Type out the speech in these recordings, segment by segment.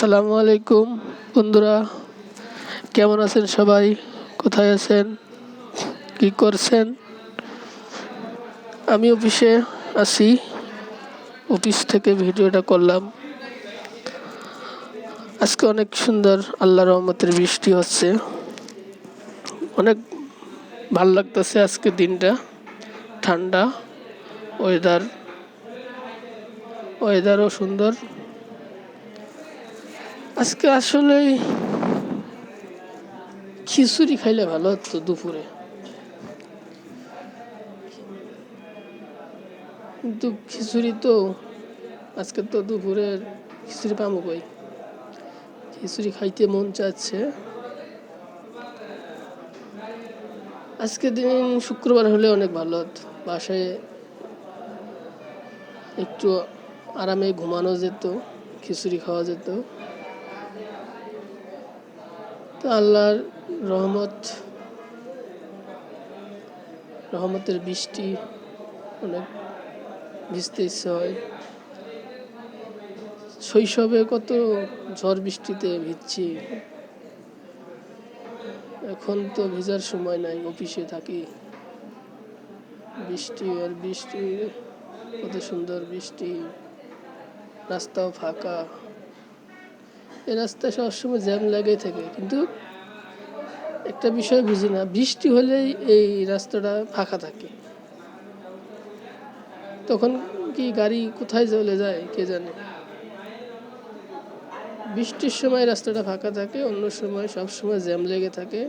আসসালামু আলাইকুম, বন্ধুরা। কেমন আছেন সবাই? কোথায় আছেন? কি করছেন? আমি অফিসে আছি। অফিস থেকে ভিডিওটা করলাম। আজকে অনেক সুন্দর আল্লাহ রহমতের বৃষ্টি হচ্ছে। অনেক ভালো লাগতেছে আজকে দিনটা। ঠান্ডা ওয়েদার ওয়েদারও সুন্দর। আজকে আসলে খিচুড়ি খাইলে ভালো হতো দুপুরে। কিন্তু খিচুড়ি তো আজকে তো দুপুরে খিচুড়ি পামো কই? খিচুড়ি খাইতে মন চাচ্ছে। আজকে দিন শুক্রবার হলে অনেক ভালো হতো। বাসায় একটু আরামে ঘুমানো যেত, খিচুড়ি খাওয়া যেত। তো আল্লাহর রহমত, রহমতের বৃষ্টি অনেক ভিজতে ইচ্ছে হয়। শৈশবে কত ঝড় বৃষ্টিতে ভিজছি। এখন তো ভিজার সময় নাই, অফিসে থাকি। বৃষ্টি আর বৃষ্টি, কত সুন্দর বৃষ্টি। রাস্তাও ফাঁকা। এই রাস্তায় সবসময় জ্যাম লেগেই থাকে, কিন্তু একটা বিষয় বুঝি না, বৃষ্টি হলেই এই রাস্তাটা ফাঁকা থাকে। তখন কি গাড়ি কোথায় চলে যায় কে জানে? বৃষ্টির সময় রাস্তাটা ফাঁকা থাকে, অন্য সময় সব সময় জ্যাম লেগে থাকে।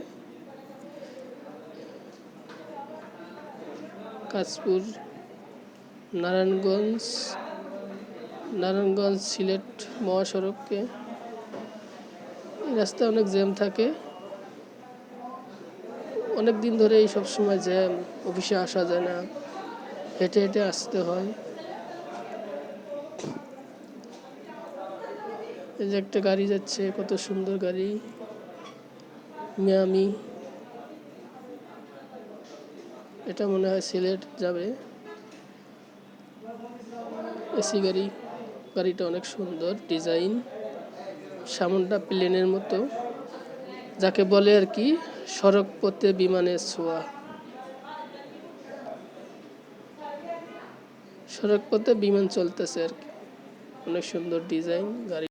কাশপুর নারায়ণগঞ্জ নারায়ণগঞ্জ সিলেট মহাসড়ককে রাস্তায় অনেক জ্যাম থাকে। অনেক দিন ধরে এই সব সময় জ্যাম, অফিসে আসা যায় না, হেঁটে হেঁটে আসতে হয়। এই যে একটা গাড়ি যাচ্ছে, কত সুন্দর গাড়ি, মিয়ামি। এটা মনে হয় সিলেট যাবে। এসি গাড়ি, গাড়িটা অনেক সুন্দর, ডিজাইন। সামনটা প্লেনের মতো। যাকে বলে আর কি, সড়ক পথে বিমানের ছোঁয়া। সড়ক পথে বিমান চলতেছে আর কি। অনেক সুন্দর ডিজাইন, গাড়ি।